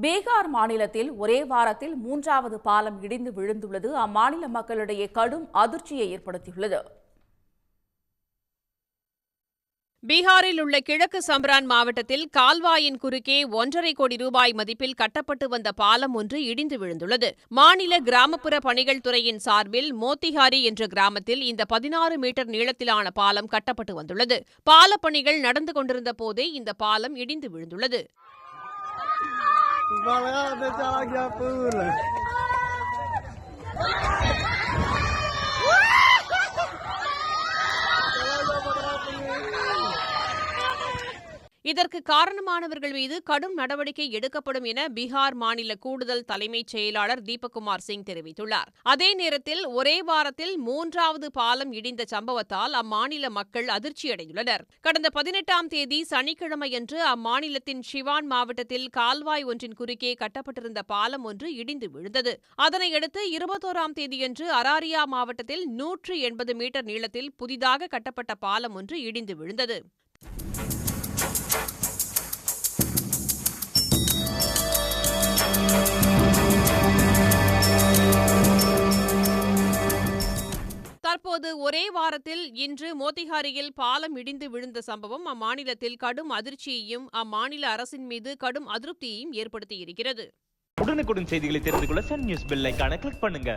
பீகார் மாநிலத்தில் ஒரே வாரத்தில் மூன்றாவது பாலம் இடிந்து விழுந்துள்ளது. அம்மாநில மக்களிடையே கடும் அதிர்ச்சியை ஏற்படுத்தியுள்ளது. பீகாரில் உள்ள கிழக்கு சம்ரான் மாவட்டத்தில் கால்வாயின் குறுக்கே ஒன்றரை கோடி ரூபாய் மதிப்பில் கட்டப்பட்டு வந்த பாலம் ஒன்று இடிந்து விழுந்துள்ளது. மாநில கிராமப்புற பணிகள் துறையின் சார்பில் மோத்திஹாரி என்ற கிராமத்தில் இந்த பதினாறு மீட்டர் நீளத்திலான பாலம் கட்டப்பட்டு வந்துள்ளது. பாலப் பணிகள் நடந்து கொண்டிருந்த போதே இந்த பாலம் இடிந்து விழுந்துள்ளது. Valeu, deixa ela aqui a pula. Ah! இதற்கு காரணமானவர்கள் மீது கடும் நடவடிக்கை எடுக்கப்படும் என பீகார் மாநில கூடுதல் தலைமைச் செயலாளர் தீபக்குமார் சிங் தெரிவித்துள்ளார். அதே நேரத்தில் ஒரே வாரத்தில் மூன்றாவது பாலம் இடிந்த சம்பவத்தால் அம்மாநில மக்கள் அதிர்ச்சியடைந்துள்ளனர். கடந்த பதினெட்டாம் தேதி சனிக்கிழமையன்று அம்மாநிலத்தின் ஷிவான் மாவட்டத்தில் கால்வாய் ஒன்றின் குறுக்கே கட்டப்பட்டிருந்த பாலம் ஒன்று இடிந்து விழுந்தது. அதனையடுத்து இருபத்தோராம் தேதியன்று அராரியா மாவட்டத்தில் நூற்று எண்பது மீட்டர் நீளத்தில் புதிதாக கட்டப்பட்ட பாலம் ஒன்று இடிந்து விழுந்தது. தற்போது ஒரே வாரத்தில் இன்று மோத்திஹாரியில் பாலம் இடிந்து விழுந்த சம்பவம் அம்மாநிலத்தில் கடும் அதிர்ச்சியையும் அம்மாநில அரசின் மீது கடும் அதிருப்தியையும் ஏற்படுத்தியிருக்கிறது. உடனுக்குடன் செய்திகளை தெரிந்து கொள்ள சன் நியூஸ் பெல் கிளிக் பண்ணுங்க.